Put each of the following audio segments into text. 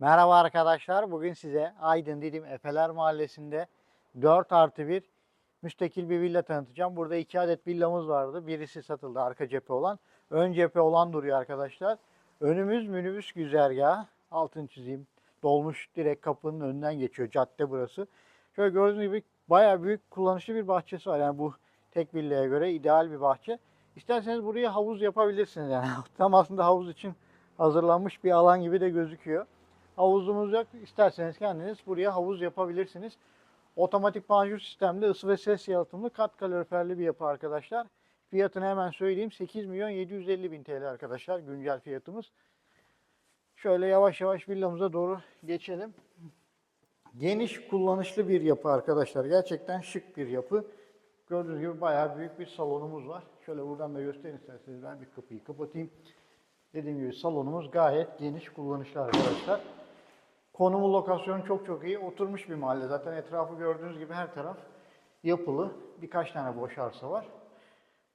Merhaba arkadaşlar. Bugün size Aydın Didim Efeler Mahallesi'nde 4 artı 1 müstakil bir villa tanıtacağım. Burada 2 adet villamız vardı. Birisi satıldı arka cephe olan. Ön cephe olan duruyor arkadaşlar. Önümüz minibüs güzergahı. Altını çizeyim. Dolmuş direkt kapının önünden geçiyor. Cadde burası. Şöyle gördüğünüz gibi bayağı büyük kullanışlı bir bahçesi var. Yani bu tek villaya göre ideal bir bahçe. İsterseniz buraya havuz yapabilirsiniz. Yani tam aslında havuz için hazırlanmış bir alan gibi de gözüküyor. Havuzumuz yok. İsterseniz kendiniz buraya havuz yapabilirsiniz. Otomatik panjur sistemli ısı ve ses yalıtımlı kat kaloriferli bir yapı arkadaşlar. Fiyatını hemen söyleyeyim. 8 milyon 750 bin TL arkadaşlar güncel fiyatımız. Şöyle yavaş yavaş villamıza doğru geçelim. Geniş kullanışlı bir yapı arkadaşlar. Gerçekten şık bir yapı. Gördüğünüz gibi bayağı büyük bir salonumuz var. Şöyle buradan da göstereyim isterseniz. Ben bir kapıyı kapatayım. Dediğim gibi salonumuz gayet geniş kullanışlı arkadaşlar. Konumu, lokasyonu çok çok iyi. Oturmuş bir mahalle. Zaten etrafı gördüğünüz gibi her taraf yapılı. Birkaç tane boş arsa var.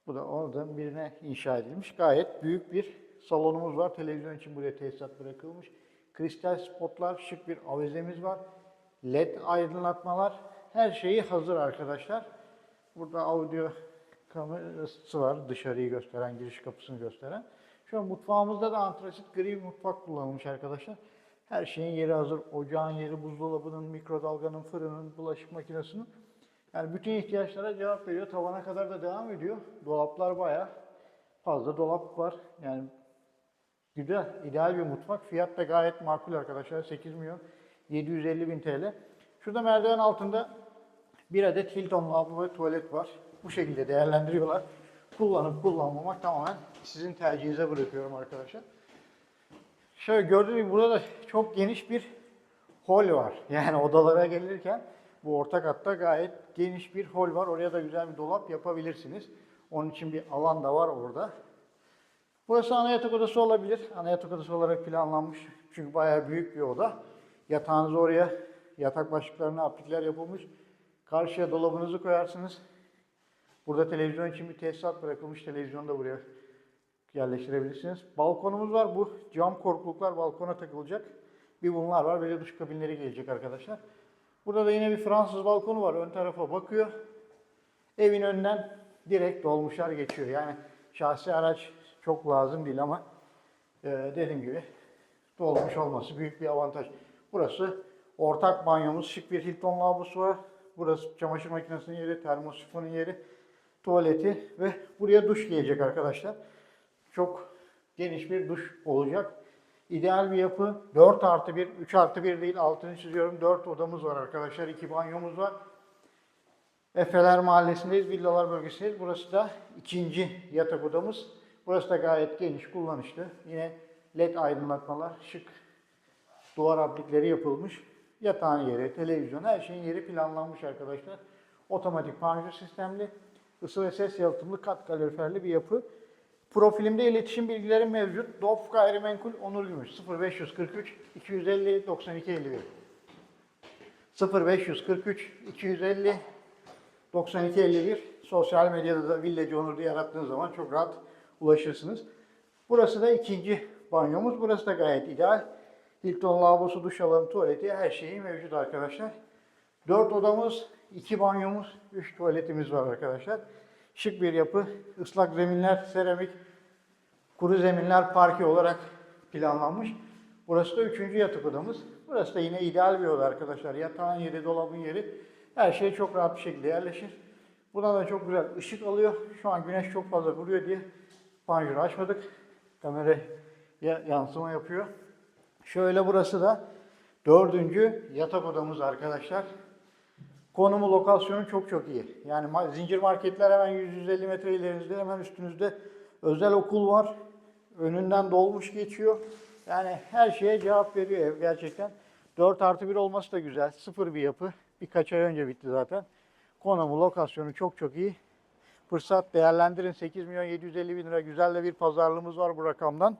Bu da oradan birine inşa edilmiş. Gayet büyük bir salonumuz var. Televizyon için buraya tesisat bırakılmış. Kristal spotlar, şık bir avizemiz var. LED aydınlatmalar. Her şeyi hazır arkadaşlar. Burada audio kamerası var. Dışarıyı gösteren, giriş kapısını gösteren. Şu an mutfağımızda da antrasit gri bir mutfak kullanılmış arkadaşlar. Her şeyin yeri hazır. Ocağın yeri, buzdolabının, mikrodalganın, fırının, bulaşık makinesinin. Yani bütün ihtiyaçlara cevap veriyor. Tavana kadar da devam ediyor. Dolaplar bayağı fazla dolap var. Yani güzel, ideal bir mutfak. Fiyat da gayet makul arkadaşlar. 8 milyon 750 bin TL. Şurada merdiven altında bir adet Hilton lavabo ve tuvalet var. Bu şekilde değerlendiriyorlar. Kullanıp kullanmamak tamamen sizin tercihinize bırakıyorum arkadaşlar. Şöyle gördüğünüz gibi burada da çok geniş bir hol var. Yani odalara gelirken bu orta katta gayet geniş bir hol var. Oraya da güzel bir dolap yapabilirsiniz. Onun için bir alan da var orada. Burası ana yatak odası olabilir. Ana yatak odası olarak planlanmış. Çünkü bayağı büyük bir oda. Yatağınızı oraya, yatak başlıklarına aplikler yapılmış. Karşıya dolabınızı koyarsınız. Burada televizyon için bir tesisat bırakılmış. Televizyonu da buraya yerleştirebilirsiniz. Balkonumuz var. Bu cam korkuluklar balkona takılacak. Bir bunlar var. Böyle duş kabinleri gelecek arkadaşlar. Burada da yine bir Fransız balkonu var. Ön tarafa bakıyor. Evin önünden direkt dolmuşlar geçiyor. Yani şahsi araç çok lazım değil ama e, dediğim gibi dolmuş olması büyük bir avantaj. Burası ortak banyomuz. Şık bir Hilton lavabosu var. Burası çamaşır makinesinin yeri, termosifonun yeri, tuvaleti ve buraya duş gelecek arkadaşlar. Çok geniş bir duş olacak. İdeal bir yapı. 4 artı 1, 3 artı 1 değil altını çiziyorum. 4 odamız var arkadaşlar. 2 banyomuz var. Efeler Mahallesi'ndeyiz. Villalar bölgesindeyiz. Burası da ikinci yatak odamız. Burası da gayet geniş, kullanışlı. Yine led aydınlatmalar, şık duvar aplikleri yapılmış. Yatağın yeri, televizyon, her şeyin yeri planlanmış arkadaşlar. Otomatik panjur sistemli, ısı ve ses yalıtımlı kat kaloriferli bir yapı. Profilimde iletişim bilgilerim mevcut. DOF Gayrimenkul Onur Gümüş 0543 250 92 51 0543 250 9251 sosyal medyada da Villacı Onur diye arattığınız zaman çok rahat ulaşırsınız. Burası da ikinci banyomuz. Burası da gayet ideal. Hilton lavabosu, duş alanı, tuvaleti her şeyi mevcut arkadaşlar. Dört odamız, iki banyomuz, üç tuvaletimiz var arkadaşlar. Şık bir yapı. Islak zeminler, seramik, kuru zeminler parke olarak planlanmış. Burası da üçüncü yatak odamız. Burası da yine ideal bir oda arkadaşlar. Yatağın yeri, dolabın yeri her şey çok rahat bir şekilde yerleşir. Buradan da çok güzel ışık alıyor. Şu an güneş çok fazla vuruyor diye panjuru açmadık. Kameraya yansıma yapıyor. Şöyle burası da dördüncü yatak odamız arkadaşlar. Konumu, lokasyonu çok çok iyi. Yani zincir marketler hemen 100-150 metre ilerinizde, hemen üstünüzde özel okul var. Önünden dolmuş geçiyor. Yani her şeye cevap veriyor ev gerçekten. 4 artı 1 olması da güzel. Sıfır bir yapı. Birkaç ay önce bitti zaten. Konumu, lokasyonu çok çok iyi. Fırsat değerlendirin. 8 milyon 750 bin lira güzel de bir pazarlığımız var bu rakamdan.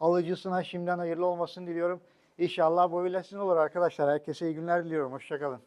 Alıcısına şimdiden hayırlı olmasını diliyorum. İnşallah bu sizin olur arkadaşlar. Herkese iyi günler diliyorum. Hoşçakalın.